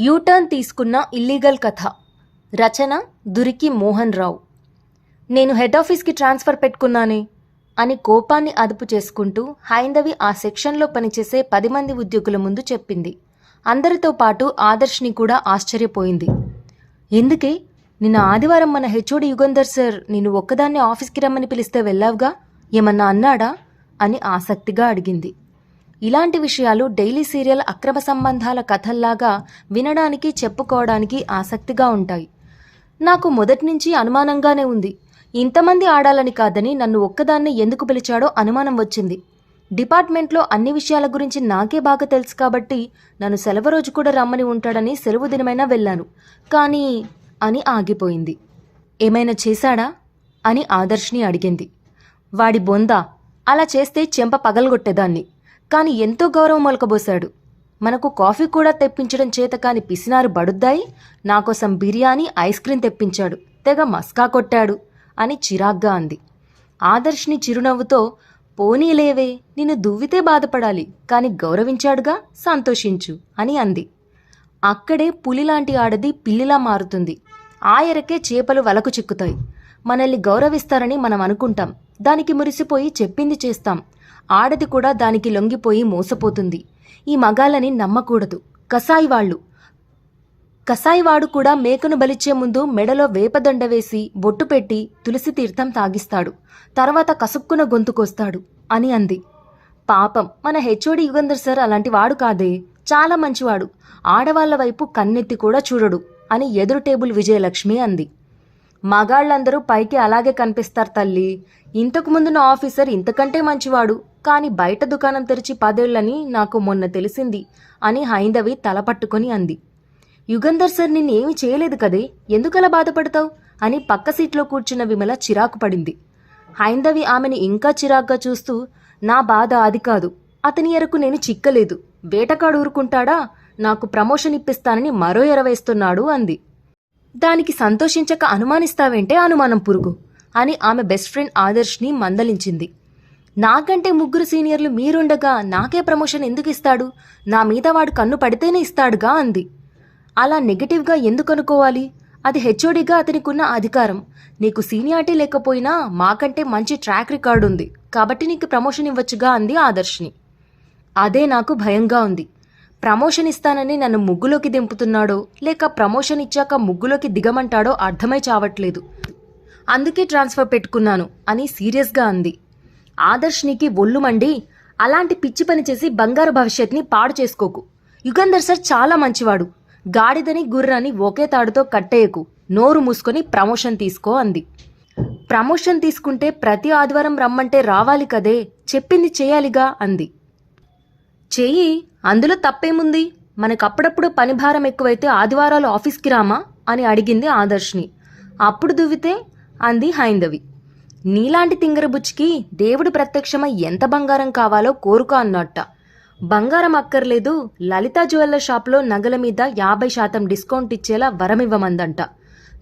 U turn తీసుకున్న illegal కథ. రచన దురికి మోహన్ రావు. నేను హెడ్ ఆఫీస్కి ట్రాన్స్ఫర్ పెట్టుకున్నానే అని కోపాన్ని అదుపు చేసుకుంటూ హైందవి ఆ సెక్షన్లో పనిచేసే పది మంది ఉద్యోగుల ముందు చెప్పింది. అందరితో పాటు ఆదర్శ్ని కూడా ఆశ్చర్యపోయింది. ఎందుకే? నిన్న ఆదివారం మన హెచ్ఓడి యుగంధర్ సార్ నేను ఒక్కదాన్ని ఆఫీస్కి రమ్మని పిలిస్తే వెళ్ళావుగా? ఏమన్నా అన్నాడా? అని ఆసక్తిగా అడిగింది. ఇలాంటి విషయాలు డైలీ సీరియల్ అక్రమ సంబంధాల కథల్లాగా వినడానికి చెప్పుకోవడానికి ఆసక్తిగా ఉంటాయి. నాకు మొదటి నుంచి అనుమానంగానే ఉంది. ఇంతమంది ఆడాలని కాదని నన్ను ఒక్కదాన్ని ఎందుకు పిలిచాడో అనుమానం వచ్చింది. డిపార్ట్మెంట్లో అన్ని విషయాల గురించి నాకే బాగా తెలుసు కాబట్టి నన్ను సెలవు రోజు కూడా రమ్మని ఉంటాడని సెలవు దినమైనా వెళ్ళాను. కానీ అని ఆగిపోయింది. ఏమైనా చేశాడా? అని ఆదర్శ్ని అడిగింది. వాడి బొందా. అలా చేస్తే చెంప పగలగొట్టేదాన్ని. కానీ ఎంతో గౌరవం మొలకబోశాడు. మనకు కాఫీ కూడా తెప్పించడం చేత కాని పిసినారు బడుద్దాయి? నాకోసం బిర్యానీ ఐస్ క్రీం తెప్పించాడు. తెగ మస్కా కొట్టాడు అని చిరాగ్గా అంది. ఆదర్శ్ని చిరునవ్వుతో పోనీలేవే నిన్ను దువ్వితే బాధపడాలి కాని గౌరవించాడుగా సంతోషించు అని అంది. అక్కడే పులిలాంటి ఆడది పిల్లిలా మారుతుంది. ఆ ఎరకే చేపలు వలకు చిక్కుతాయి. మనల్ని గౌరవిస్తారని మనం అనుకుంటాం. దానికి మురిసిపోయి చెప్పింది చేస్తాం. ఆడది కూడా దానికి లొంగిపోయి మోసపోతుంది. ఈ మగాళ్ళని నమ్మకూడదు. కసాయి వాళ్ళు కసాయివాడు కూడా మేకను బలిచ్చే ముందు మెడలో వేపదండ వేసి బొట్టు పెట్టి తులసి తీర్థం తాగిస్తాడు. తర్వాత కసుక్కున గొంతుకొస్తాడు అని అంది. పాపం. మన హెచ్ఓడి యుగంధర్ సార్ అలాంటి వాడు కాదే. చాలా మంచివాడు. ఆడవాళ్ళ వైపు కన్నెత్తి కూడా చూడడు అని ఎదురు టేబుల్ విజయలక్ష్మి అంది. మగాళ్ళందరూ పైకి అలాగే కనిపిస్తారు తల్లి. ఇంతకుముందున ఆఫీసర్ ఇంతకంటే మంచివాడు. కానీ బయట దుకాణం తెరిచి పదేళ్ళని నాకు మొన్న తెలిసింది అని హైందవి తలపట్టుకొని అంది. యుగంధర్ సార్ నిన్నేమి చేయలేదు కదే? ఎందుకలా బాధపడతావు? అని పక్క సీట్లో కూర్చున్న విమల చిరాకు పడింది. హైందవి ఆమెని ఇంకా చిరాగ్గా చూస్తూ నా బాధ అది కాదు. అతని ఎరకు నేను చిక్కలేదు. వేటకాడు ఊరుకుంటాడా? నాకు ప్రమోషన్ ఇప్పిస్తానని మరో ఎరవేస్తున్నాడు అంది. దానికి సంతోషించక అనుమానిస్తావేంటే అనుమానం పురుగు అని ఆమె బెస్ట్ ఫ్రెండ్ ఆదర్శ్ని మందలించింది. నాకంటే ముగ్గురు సీనియర్లు మీరుండగా నాకే ప్రమోషన్ ఎందుకు ఇస్తాడు నా మీద వాడు కన్ను పడితేనే ఇస్తాడుగా అంది. అలా నెగటివ్గా ఎందుకు అనుకోవాలి? అది హెచ్ఓడిగా అతనికున్న అధికారం. నీకు సీనియారిటీ లేకపోయినా మాకంటే మంచి ట్రాక్ రికార్డు ఉంది. కాబట్టి నీకు ప్రమోషన్ ఇవ్వచ్చుగా అంది ఆదర్శ్ని. అదే నాకు భయంగా ఉంది. ప్రమోషన్ ఇస్తానని నన్ను ముగ్గులోకి దింపుతున్నాడో లేక ప్రమోషన్ ఇచ్చాక ముగ్గులోకి దిగమంటాడో అర్థమై చావట్లేదు. అందుకే ట్రాన్స్ఫర్ పెట్టుకున్నాను అని సీరియస్గా అంది. ఆదర్శ్నికి ఒళ్ళు మండి అలాంటి పిచ్చి పని చేసి బంగారు భవిష్యత్ని పాడు చేసుకోకు. యుగంధర్ సార్ చాలా మంచివాడు. గాడిదని గుర్రాన్ని ఒకే తాడుతో కట్టేయకు. నోరు మూసుకొని ప్రమోషన్ తీసుకో అంది. ప్రమోషన్ తీసుకుంటే ప్రతి ఆదివారం రమ్మంటే రావాలి కదే చెప్పింది చేయాలిగా అంది. చెయ్యి అందులో తప్పేముంది? మనకప్పుడప్పుడు పని భారం ఎక్కువైతే ఆదివారాలు ఆఫీస్కి రామా? అని అడిగింది ఆదర్శ్ని. అప్పుడు దువ్వితే అంది హైందవి. నీలాంటి తింగరబుచ్చికి దేవుడు ప్రత్యక్షమై ఎంత బంగారం కావాలో కోరుక అన్నట్ట. బంగారం అక్కర్లేదు లలిత జ్యువెల్లర్ షాప్లో నగల మీద యాభై శాతం డిస్కౌంట్ ఇచ్చేలా వరం ఇవ్వమందంట.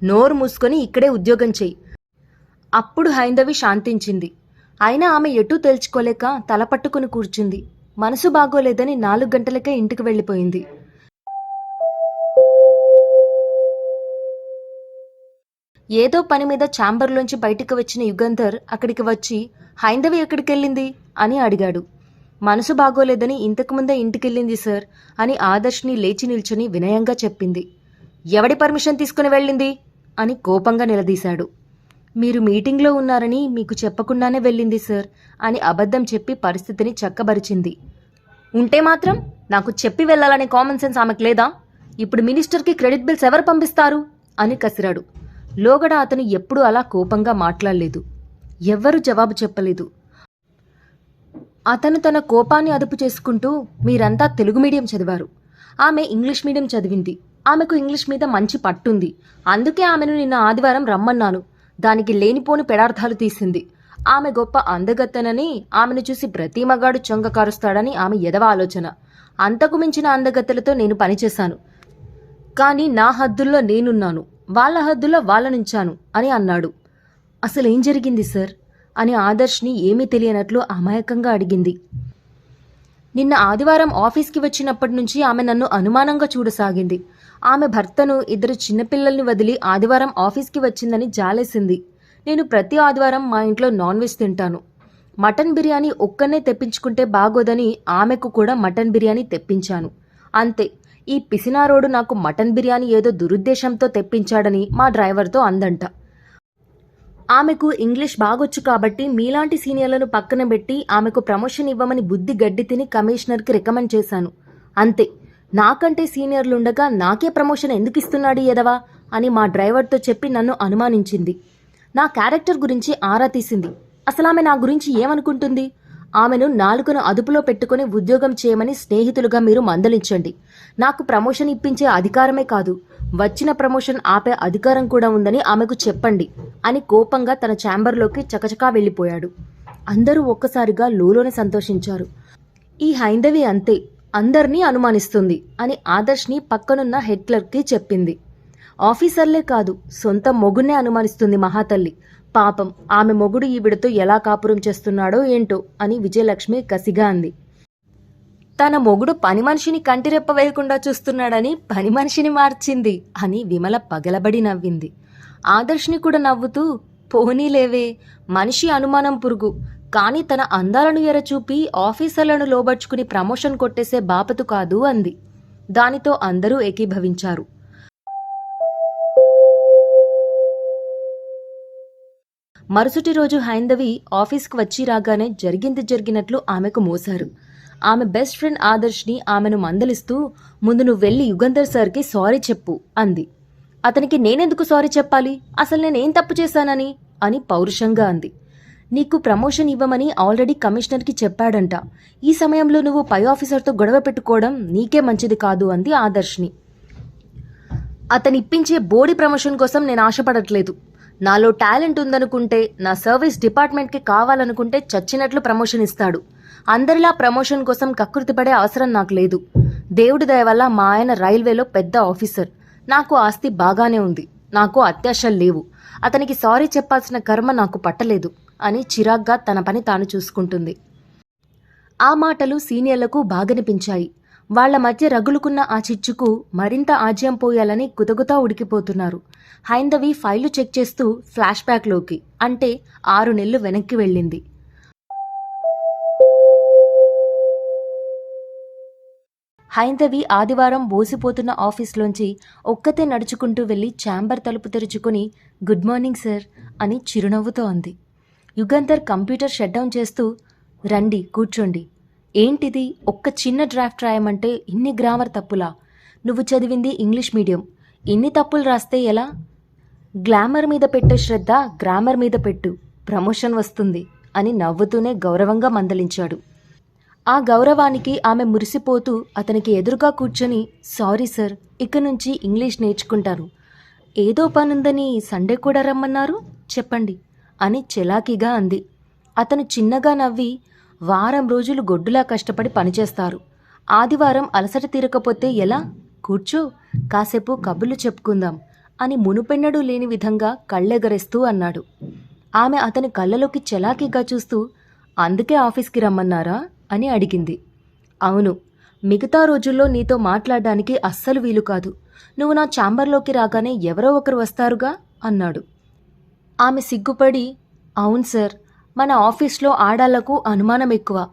నోరు మూసుకొని ఇక్కడే ఉద్యోగం చెయ్యి. అప్పుడు హైందవి శాంతించింది. అయినా ఆమె ఎటూ తెలుసుకోలేక తల పట్టుకుని కూర్చుంది. మనసు బాగోలేదని నాలుగు గంటలకే ఇంటికి వెళ్ళిపోయింది. ఏదో పని మీద ఛాంబర్లోంచి బయటికి వచ్చిన యుగంధర్ అక్కడికి వచ్చి హైందవి ఎక్కడికెళ్ళింది? అని అడిగాడు. మనసు బాగోలేదని ఇంతకుముందే ఇంటికెళ్ళింది సార్ అని ఆదర్శ్ని లేచి నిల్చుని వినయంగా చెప్పింది. ఎవడి పర్మిషన్ తీసుకుని వెళ్ళింది? అని కోపంగా నిలదీశాడు. మీరు మీటింగ్లో ఉన్నారని మీకు చెప్పకుండానే వెళ్ళింది సార్ అని అబద్ధం చెప్పి పరిస్థితిని చక్కబరిచింది. ఉంటే మాత్రం నాకు చెప్పి వెళ్ళాలనే కామన్ సెన్స్ ఆమెకు లేదా? ఇప్పుడు మినిస్టర్కి క్రెడిట్ బిల్స్ ఎవరు పంపిస్తారు? అని కసిరాడు. లోగడ అతను ఎప్పుడూ అలా కోపంగా మాట్లాడలేదు. ఎవ్వరూ జవాబు చెప్పలేదు. అతను తన కోపాన్ని అదుపు చేసుకుంటూ మీరంతా తెలుగు మీడియం చదివారు. ఆమె ఇంగ్లీష్ మీడియం చదివింది. ఆమెకు ఇంగ్లీష్ మీద మంచి పట్టుంది. అందుకే ఆమెను నిన్న ఆదివారం రమ్మన్నాను. దానికి లేనిపోని పెడార్థాలు తీసింది. ఆమె గొప్ప అందగత్తెనని ఆమెను చూసి ప్రతి మగాడు చొంగ కారుస్తాడని ఆమె ఎదవ ఆలోచన. అంతకు మించిన అందగత్తెలతో నేను పనిచేశాను. కానీ నా హద్దుల్లో నేనున్నాను. వాళ్ళ హద్దులో వాళ్ళనుంచాను అని అన్నాడు. అసలేం జరిగింది సార్? అని ఆదర్శ్ని ఏమీ తెలియనట్లు అమాయకంగా అడిగింది. నిన్న ఆదివారం ఆఫీస్కి వచ్చినప్పటి నుంచి ఆమె నన్ను అనుమానంగా చూడసాగింది. ఆమె భర్తను ఇద్దరు చిన్నపిల్లల్ని వదిలి ఆదివారం ఆఫీస్కి వచ్చిందని జాలేసింది. నేను ప్రతి ఆదివారం మా ఇంట్లో నాన్ వెజ్ తింటాను. మటన్ బిర్యానీ ఒక్కనే తెప్పించుకుంటే బాగోదని ఆమెకు కూడా మటన్ బిర్యానీ తెప్పించాను. అంతే. ఈ పిసినారోడు నాకు మటన్ బిర్యానీ ఏదో దురుద్దేశంతో తెప్పించాడని మా డ్రైవర్తో అందంట. ఆమెకు ఇంగ్లీష్ బాగొచ్చు కాబట్టి మీలాంటి సీనియర్లను పక్కన పెట్టి ఆమెకు ప్రమోషన్ ఇవ్వమని బుద్ధి గడ్డి తిని కమిషనర్కి రికమెండ్ చేశాను. అంతే. నాకంటే సీనియర్లు ఉండగా నాకే ప్రమోషన్ ఎందుకు ఇస్తున్నాడు ఎదవా అని మా డ్రైవర్తో చెప్పి నన్ను అనుమానించింది. నా క్యారెక్టర్ గురించి ఆరా తీసింది. అసలు ఆమె నా గురించి ఏమనుకుంటుంది? ఆమెను నాలుగును అదుపులో పెట్టుకుని ఉద్యోగం చేయమని స్నేహితులుగా మీరు మందలించండి. నాకు ప్రమోషన్ ఇప్పించే అధికారమే కాదు వచ్చిన ప్రమోషన్ ఆపే అధికారం కూడా ఉందని ఆమెకు చెప్పండి అని కోపంగా తన ఛాంబర్లోకి చకచకా వెళ్ళిపోయాడు. అందరూ ఒక్కసారిగా లోలోనే సంతోషించారు. ఈ హైందవి అంతే అందరినీ అనుమానిస్తుంది అని ఆదర్శ్ని పక్కనున్న హెడ్ క్లర్క్కి చెప్పింది. ఆఫీసర్లే కాదు సొంత మొగున్నే అనుమానిస్తుంది మహాతల్లి. పాపం. ఆమె మొగుడు ఈవిడతో ఎలా కాపురం చేస్తున్నాడో ఏంటో అని విజయలక్ష్మి కసిగా అంది. తన మొగుడు పని మనిషిని కంటిరెప్ప వేయకుండా చూస్తున్నాడని పని మనిషిని మార్చింది అని విమల పగలబడి నవ్వింది. ఆదర్శ్ని కూడా నవ్వుతూ పోనీలేవే మనిషి అనుమానం పురుగు. కానీ తన అందాలను ఎరచూపి ఆఫీసర్లను లోబర్చుకుని ప్రమోషన్ కొట్టేసే బాపతు కాదు అంది. దానితో అందరూ ఏకీభవించారు. మరుసటి రోజు హైందవి ఆఫీస్కి వచ్చి రాగానే జరిగింది జరిగినట్లు ఆమెకు మోసారు ఆమె బెస్ట్ ఫ్రెండ్ ఆదర్శ్ని ఆమెను మందలిస్తూ ముందు నువ్వు వెళ్ళి యుగంధర్ సార్కి సారీ చెప్పు అంది. అతనికి నేనెందుకు సారీ చెప్పాలి? అసలు నేనేం తప్పు చేశానని? అని పౌరుషంగా అంది. నీకు ప్రమోషన్ ఇవ్వమని ఆల్రెడీ కమిషనర్కి చెప్పాడంట. ఈ సమయంలో నువ్వు పై ఆఫీసర్తో గొడవ పెట్టుకోవడం నీకే మంచిది కాదు అంది ఆదర్శ్ని. అతని ఇప్పించే బోడి ప్రమోషన్ కోసం నేను ఆశపడట్లేదు. నాలో టాలెంట్ ఉందనుకుంటే నా సర్వీస్ డిపార్ట్మెంట్కి కావాలనుకుంటే చచ్చినట్లు ప్రమోషన్ ఇస్తాడు. అందరిలా ప్రమోషన్ కోసం కకృతిపడే అవసరం నాకు లేదు. దేవుడి దయ వల్ల మా ఆయన రైల్వేలో పెద్ద ఆఫీసర్. నాకు ఆస్తి బాగానే ఉంది. నాకు అత్యాశలు లేవు. అతనికి సారీ చెప్పాల్సిన కర్మ నాకు పట్టలేదు అని చిరాగ్గా తన పని తాను చూసుకుంటుంది. ఆ మాటలు సీనియర్లకు బాగనిపించాయి. వాళ్ళ మధ్య రగులుకున్న ఆ చిచ్చుకు మరింత ఆజ్యం పోయాలని గుతగుతా ఉడికిపోతున్నారు. హైందవి ఫైలు చెక్ చేస్తూ ఫ్లాష్ బ్యాక్లోకి అంటే ఆరు నెలలు వెనక్కి వెళ్ళింది. హైందవి ఆదివారం బోసిపోతున్న ఆఫీస్లోంచి ఒక్కతే నడుచుకుంటూ వెళ్ళి ఛాంబర్ తలుపు తెరుచుకుని గుడ్ మార్నింగ్ సార్ అని చిరునవ్వుతో అంది. యుగంధర్ కంప్యూటర్ షట్ డౌన్ చేస్తూ రండి కూర్చోండి ఏంటిది? ఒక్క చిన్న డ్రాఫ్ట్ రాయమంటే ఇన్ని గ్రామర్ తప్పులా? నువ్వు చదివింది ఇంగ్లీష్ మీడియం. ఇన్ని తప్పులు రాస్తే ఎలా? గ్లామర్ మీద పెట్టే శ్రద్ధ గ్రామర్ మీద పెట్టు. ప్రమోషన్ వస్తుంది అని నవ్వుతూనే గౌరవంగా మందలించాడు. ఆ గౌరవానికి ఆమె మురిసిపోతూ అతనికి ఎదురుగా కూర్చొని సారీ సార్ ఇక నుంచి ఇంగ్లీష్ నేర్చుకుంటాను. ఏదో పనుందని సండే కూడా రమ్మన్నారు? చెప్పండి అని చెలాకీగా అంది. అతను చిన్నగా నవ్వి వారం రోజులు గొడ్డులా కష్టపడి పనిచేస్తారు. ఆదివారం అలసట తీరకపోతే ఎలా? కూర్చో కాసేపు కబుర్లు చెప్పుకుందాం అని మునుపెన్నడూ లేని విధంగా కళ్ళెగరేస్తూ అన్నాడు. ఆమె అతని కళ్ళలోకి చలాకీగా చూస్తూ అందుకే ఆఫీస్కి రమ్మన్నారా? అని అడిగింది. అవును మిగతా రోజుల్లో నీతో మాట్లాడడానికి అస్సలు వీలు కాదు. నువ్వు నా ఛాంబర్లోకి రాగానే ఎవరో ఒకరు వస్తారుగా? అన్నాడు. ఆమె సిగ్గుపడి అవును సార్ మన ఆఫీస్లో ఆడాళ్ళకు అనుమానం ఎక్కువ.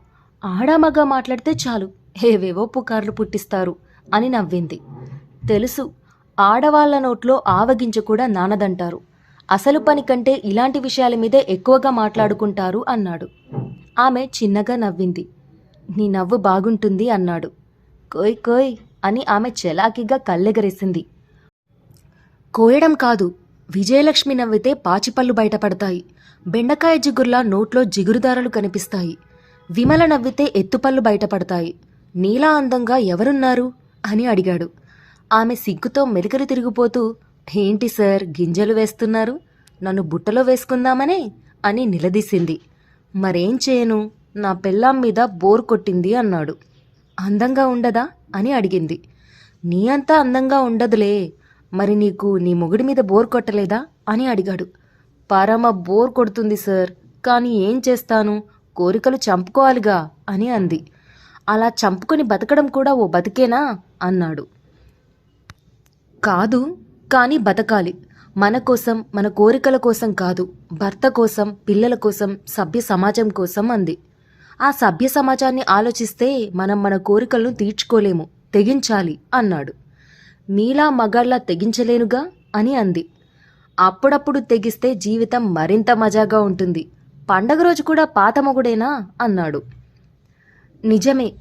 ఆడామగా మాట్లాడితే చాలు. ఏవేవో పుకార్లు పుట్టిస్తారు అని నవ్వింది. తెలుసు ఆడవాళ్ళ నోట్లో ఆవగింజ కూడా నానదంటారు. అసలు పని కంటే ఇలాంటి విషయాల మీదే ఎక్కువగా మాట్లాడుకుంటారు అన్నాడు. ఆమె చిన్నగా నవ్వింది. నీ నవ్వు బాగుంటుంది అన్నాడు. కోయ్ కోయ్ అని ఆమె చెలాకిగా కళ్ళెగరేసింది. కోయడం కాదు విజయలక్ష్మి నవ్వితే పాచిపళ్ళు బయటపడతాయి. బెండకాయ జిగుర్లా నోట్లో జిగురుదారలు కనిపిస్తాయి. విమల నవ్వితే ఎత్తుపళ్ళు బయటపడతాయి. నీలా అందంగా ఎవరున్నారు? అని అడిగాడు. ఆమె సిగ్గుతో మెలికలు తిరిగిపోతూ ఏంటి సార్ గింజలు వేస్తున్నారు? నన్ను బుట్టలో వేసుకుందామనే? అని నిలదీసింది. మరేం చేయను? నా పెళ్ళాం మీద బోర్ కొట్టింది అన్నాడు. అందంగా ఉండదా? అని అడిగింది. నీ అంతా అందంగా ఉండదులే. మరి నీకు నీ మొగుడి మీద బోర్ కొట్టలేదా? అని అడిగాడు. పరమ బోర్ కొడుతుంది సార్. కానీ ఏం చేస్తాను? కోరికలు చంపుకోవాలిగా అని అంది. అలా చంపుకొని బతకడం కూడా ఓ బతికేనా? అన్నాడు. కాదు కానీ బతకాలి. మన కోసం మన కోరికల కోసం కాదు. భర్త కోసం పిల్లల కోసం సభ్య సమాజం కోసం అంది. ఆ సభ్య సమాజాన్ని ఆలోచిస్తే మనం మన కోరికలను తీర్చుకోలేము. తెగించాలి అన్నాడు. మీలా మగాళ్ళ తెగించలేనుగా? అని అంది. అప్పుడప్పుడు తెగిస్తే జీవితం మరింత మజాగా ఉంటుంది. పండగ రోజు కూడా పాత మొగుడేనా? అన్నాడు. నిజమే.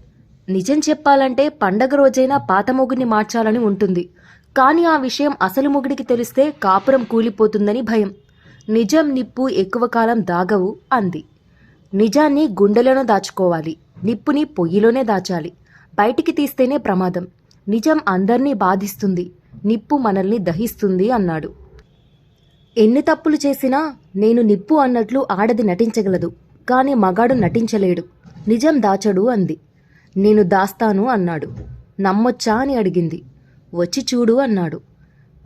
నిజం చెప్పాలంటే పండగ రోజైనా పాత మొగుడిని మార్చాలని ఉంటుంది. కానీ ఆ విషయం అసలు మొగుడికి తెలిస్తే కాపురం కూలిపోతుందని భయం. నిజం నిప్పు ఎక్కువ కాలం దాగవు అంది. నిజాన్ని గుండెలోనే దాచుకోవాలి. నిప్పుని పొయ్యిలోనే దాచాలి. బయటికి తీస్తేనే ప్రమాదం. నిజం అందర్నీ బాధిస్తుంది. నిప్పు మనల్ని దహిస్తుంది అన్నాడు. ఎన్ని తప్పులు చేసినా నేను నిప్పు అన్నట్లు ఆడది నటించగలదు కానీ మగాడు నటించలేడు. నిజం దాచడు అంది. నేను దాస్తాను అన్నాడు. నమ్మొచ్చా అని అడిగింది. వచ్చి చూడు అన్నాడు.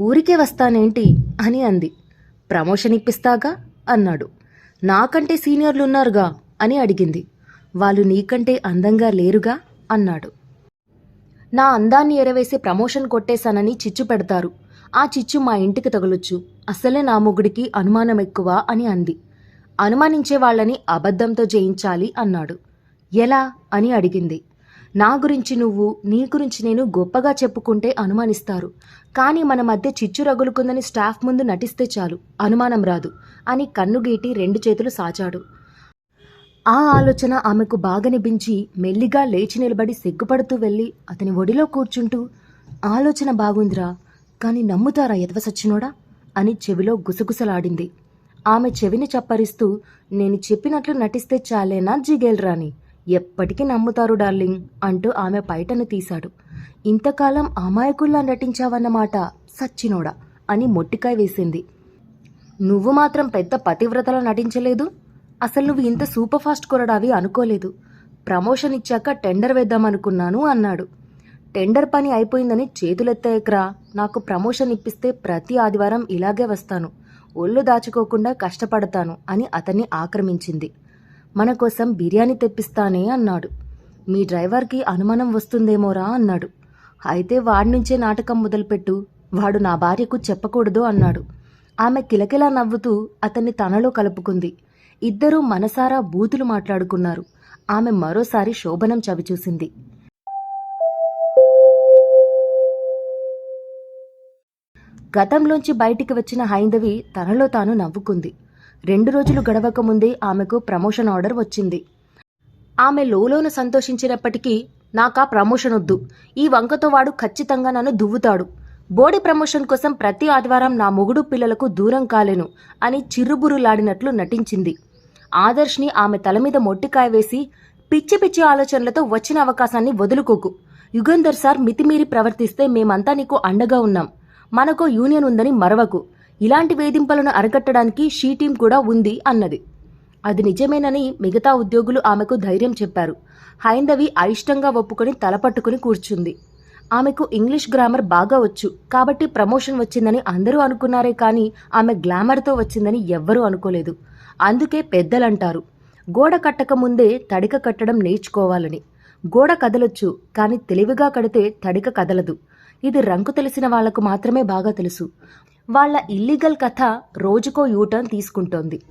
ఊరికే వస్తానేంటి అని అంది. ప్రమోషన్ ఇప్పిస్తాగా అన్నాడు. నాకంటే సీనియర్లు ఉన్నారుగా అని అడిగింది. వాళ్ళు నీకంటే అందంగా లేరుగా అన్నాడు. నా అందాన్ని ఎరవేసి ప్రమోషన్ కొట్టేశానని చిచ్చు పెడతారు. ఆ చిచ్చు మా ఇంటికి తగులొచ్చు. అసలే నా మొగుడికి అనుమానం ఎక్కువ అని అంది. అనుమానించే వాళ్ళని అబద్ధంతో జయించాలి అన్నాడు. ఎలా? అని అడిగింది. నా గురించి నువ్వు నీ గురించి నేను గొప్పగా చెప్పుకుంటే అనుమానిస్తారు. కానీ మన మధ్య చిచ్చు రగులుకుందని స్టాఫ్ ముందు నటిస్తే చాలు. అనుమానం రాదు. అని కన్నుగీటి రెండు చేతులు సాచాడు. ఆ ఆలోచన ఆమెకు బాగనిపించి మెల్లిగా లేచి నిలబడి సిగ్గుపడుతూ వెళ్ళి అతని ఒడిలో కూర్చుంటూ? ఆలోచన బాగుందిరా. కానీ నమ్ముతారా ఎదవసచ్చినోడా అని చెవిలో గుసగుసలాడింది. ఆమె చెవిని చప్పరిస్తూ నేను చెప్పినట్లు నటిస్తే చాలేనా జిగేల్రాని ఎప్పటికీ నమ్ముతారు డార్లింగ్ అంటూ ఆమె పైటను తీశాడు. ఇంతకాలం అమాయకుల్లా నటించావన్నమాట సచ్చినోడా? అని మొట్టికాయ వేసింది. నువ్వు మాత్రం పెద్ద పతివ్రతలా నటించలేదు? అసలు నువ్వు ఇంత సూపర్ ఫాస్ట్ కొరడావి అనుకోలేదు. ప్రమోషన్ ఇచ్చాక టెండర్ వేద్దామనుకున్నాను అన్నాడు. టెండర్ పని అయిపోయిందని చేతులెత్తాయక్రా. నాకు ప్రమోషన్ ఇప్పిస్తే ప్రతి ఆదివారం ఇలాగే వస్తాను. ఒళ్ళు దాచుకోకుండా కష్టపడతాను అని అతన్ని ఆక్రమించింది. మన కోసం బిర్యానీ తెప్పిస్తానే అన్నాడు. మీ డ్రైవర్కి అనుమానం వస్తుందేమోరా అన్నాడు. అయితే వాడి నుంచే నాటకం మొదలుపెట్టు. వాడు నా భార్యకు చెప్పకూడదు అన్నాడు. ఆమె కిలకిలా నవ్వుతూ అతన్ని తనలో కలుపుకుంది. ఇద్దరూ మనసారా బూతులు మాట్లాడుకున్నారు. ఆమె మరోసారి శోభనం చవిచూసింది. గతంలోంచి బయటికి వచ్చిన హైందవి తనలో తాను నవ్వుకుంది. రెండు రోజులు గడవక ముందే ఆమెకు ప్రమోషన్ ఆర్డర్ వచ్చింది. ఆమె లోలోన సంతోషించినప్పటికీ నాకా ప్రమోషన్ వద్దు. ఈ వంకతో వాడు ఖచ్చితంగా నన్ను దువ్వుతాడు. బోడి ప్రమోషన్ కోసం ప్రతి ఆదివారం నా మొగుడు పిల్లలకు దూరం కాలేను అని చిరుబురులాడినట్లు నటించింది. ఆదర్శ్ని ఆమె తల మీద మొట్టికాయ వేసి పిచ్చి పిచ్చి ఆలోచనలతో వచ్చిన అవకాశాన్ని వదులుకోకు. యుగంధర్ సార్ మితిమీరి ప్రవర్తిస్తే మేమంతా నీకు అండగా ఉన్నాం. మనకో యూనియన్ ఉందని మరవకు. ఇలాంటి వేధింపులను అరికట్టడానికి షీ టీం కూడా ఉంది అన్నది. అది నిజమేనని మిగతా ఉద్యోగులు ఆమెకు ధైర్యం చెప్పారు. హైందవి అయిష్టంగా ఒప్పుకొని తలపట్టుకుని కూర్చుంది. ఆమెకు ఇంగ్లీష్ గ్రామర్ బాగా వచ్చు. కాబట్టి ప్రమోషన్ వచ్చిందని అందరూ అనుకున్నారే కానీ ఆమె గ్లామర్తో వచ్చిందని ఎవ్వరూ అనుకోలేదు. అందుకే పెద్దలంటారు. గోడ కట్టక ముందే తడిక కట్టడం నేర్చుకోవాలని. గోడ కదలొచ్చు కానీ తెలివిగా కడితే తడిక కదలదు. ఇది రంకు తెలిసిన వాళ్ళకు మాత్రమే బాగా తెలుసు. వాళ్ళ ఇల్లీగల్ కథ రోజుకో యూటర్న్ తీసుకుంటోంది.